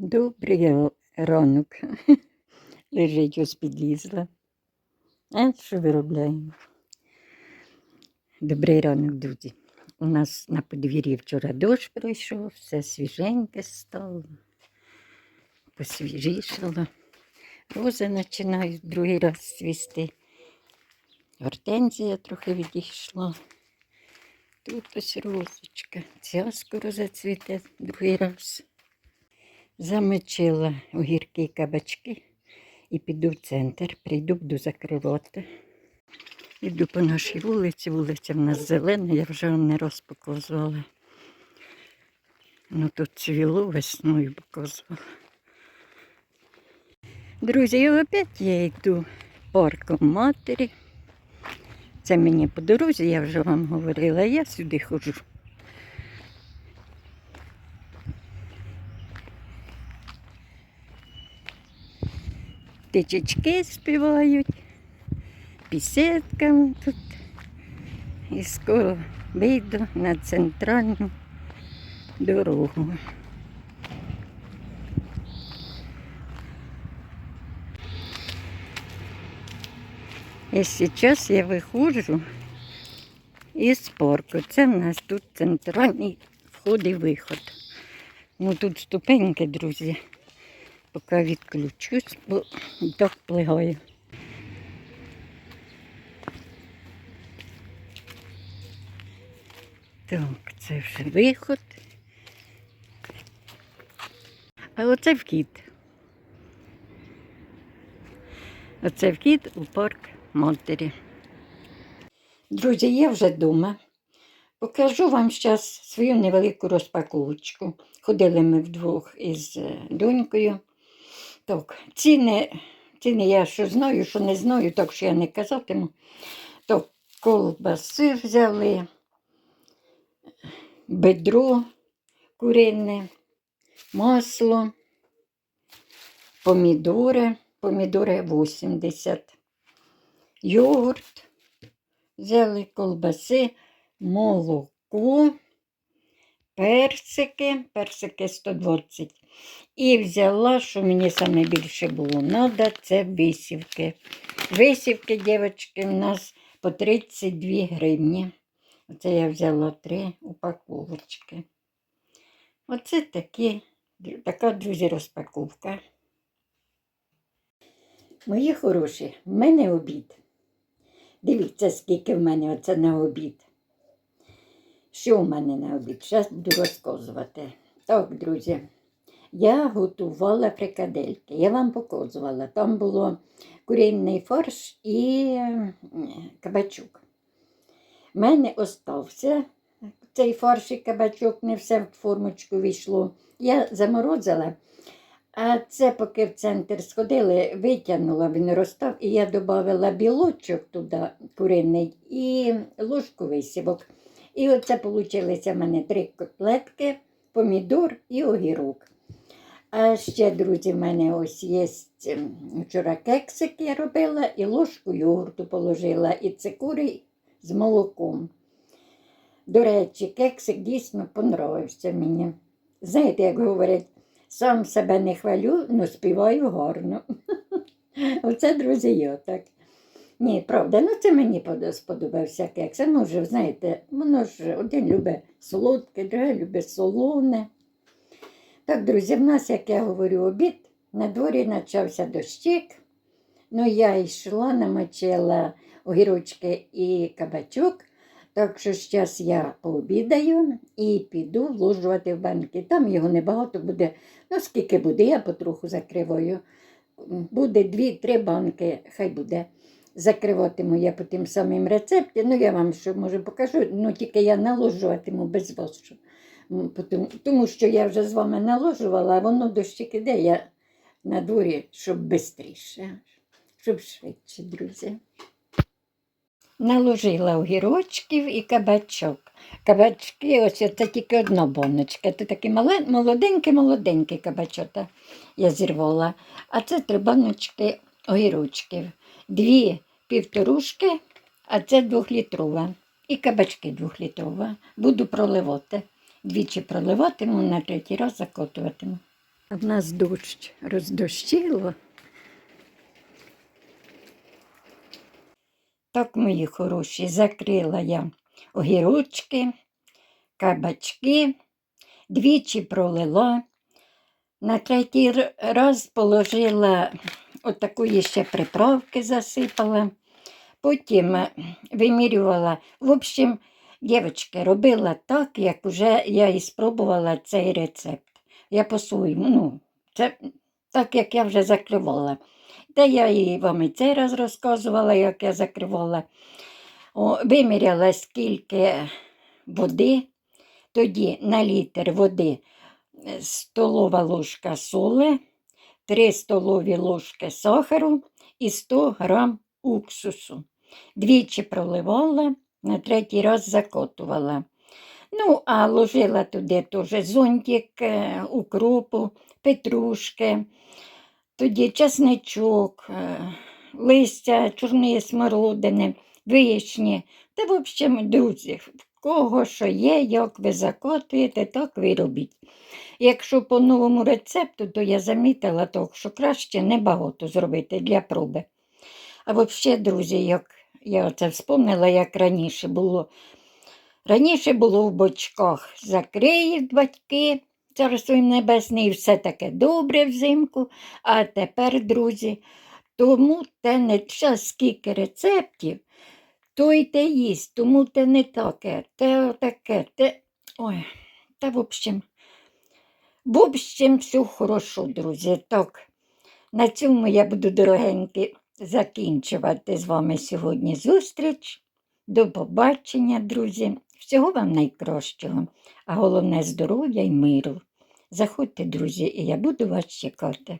Добрий ранок. Лежить ось підлізла. А що виробляємо? Добрий ранок, друзі. У нас на подвір'ї вчора дощ пройшов, все свіженьке стало, посвіжішало. Рози починають другий раз цвісти. Гортензія трохи відійшла. Тут ось розочка. Ця скоро зацвіте другий раз. Замочила огірки і кабачки і піду в центр, прийду, буду закривати. Іду по нашій вулиці, вулиця в нас зелена, я вже не раз показувала. Ну тут цвіло весною показувала. Друзі, і опять я йду парком матері. Це мені по дорозі, я вже вам говорила, я сюди ходжу. Птичечки співають, пісеткам тут. І скоро вийду на центральну дорогу. І зараз я виходжу із парку. Це в нас тут центральний вход і виход. Ну тут ступеньки, друзі. Поки відключусь, бо так плигаю. Так, це вже виход. А оце вхід. Оце вхід у парк матері. Друзі, я вже вдома. Покажу вам зараз свою невелику розпаковочку. Ходили ми вдвох із е, донькою. Так, ціни, ціни я що знаю, що не знаю, так що я не казатиму. То колбаси взяли, бедро курине, масло, помідори, помідори 80, йогурт, взяли колбаси, молоко, персики, персики 120. І взяла, що мені саме більше було треба, це висівки. Висівки, дівчатки, у нас по 32 гривні. Оце я взяла три упаковочки. Оце такі, така, друзі, розпаковка. Мої хороші, в мене обід. Дивіться, скільки в мене оце на обід. Що в мене на обід? Зараз буду розказувати. Так, друзі, я готувала фрикадельки. Я вам показувала. Там було курінний фарш і кабачок. У мене остався цей фарш і кабачок, не все в формочку війшло. Я заморозила, а це поки в центр сходили, витягнула, він розстав, і я додала білочок туди, куриний, і ложку висівок. І оце вийшло в мене три котлетки, помідор і огірок. А ще, друзі, в мене ось є ем, вчора кексик я робила, і ложку йогурту положила, і цикурій з молоком. До речі, кексик дійсно понравився мені. Знаєте, як говорять, сам себе не хвалю, але співаю гарно. Оце, друзі, я так. Ні, правда, ну це мені сподобався кекс. Ну, вже, знаєте, воно ж один любить солодке, другий любить солоне. Так, друзі, в нас, як я говорю, обід. На дворі почався дощик. Ну, я йшла, намочила огірочки і кабачок. Так що зараз я пообідаю і піду вложувати в банки. Там його небагато буде. Ну, скільки буде, я потроху закриваю. Буде дві-три банки, хай буде. Закриватиму я по тим самим рецепті. Ну, я вам що може покажу, ну тільки я наложуватиму без. М, Тому, що я вже з вами наложувала, а воно дощик іде, я на дворі, щоб швидше, щоб швидше, друзі. Наложила огірочків і кабачок. Кабачки, ось це тільки одна боночка. Це такі молоденькі-молоденькі кабачота я зірвала. А це три баночки огірочків. Дві півторушки, а це двохлітрова. І кабачки двохлітрова. Буду проливати. Двічі проливатиму, на третій раз закотуватиму. В нас дощ роздощило. Так, мої хороші, закрила я огірочки, кабачки, двічі пролила. На третій раз положила отакої ще приправки засипала. Потім е, вимірювала. В общем, дівчатки, робила так, як вже я і спробувала цей рецепт. Я по-своєму, ну, це так, як я вже закривала. Та я і вам і цей раз розказувала, як я закривала. О, виміряла, скільки води, тоді на літр води е, столова ложка соли, 3 столові ложки сахару і 100 грам уксусу. Двічі проливала, на третій раз закотувала. Ну, а ложила туди теж зонтик, е, укропу, петрушки, тоді чесничок, е, листя чорної смородини, вишні. Та, в общем, друзі, кого що є, як ви закотуєте, так ви робіть. Якщо по новому рецепту, то я замітила, то, що краще небагато зробити для проби. А взагалі, друзі, як я оце вспомнила, як раніше було. Раніше було в бочках закриють батьки, царство їм небесне, і все таке добре взимку. А тепер, друзі, тому те не час, скільки рецептів, то й те їсть, тому те не таке, те таке, те. Ой, та в общем, в общем, все хорошо, друзі. Так, на цьому я буду, дорогенькі, закінчувати з вами сьогодні зустріч. До побачення, друзі. Всього вам найкращого, а головне здоров'я і миру. Заходьте, друзі, і я буду вас чекати.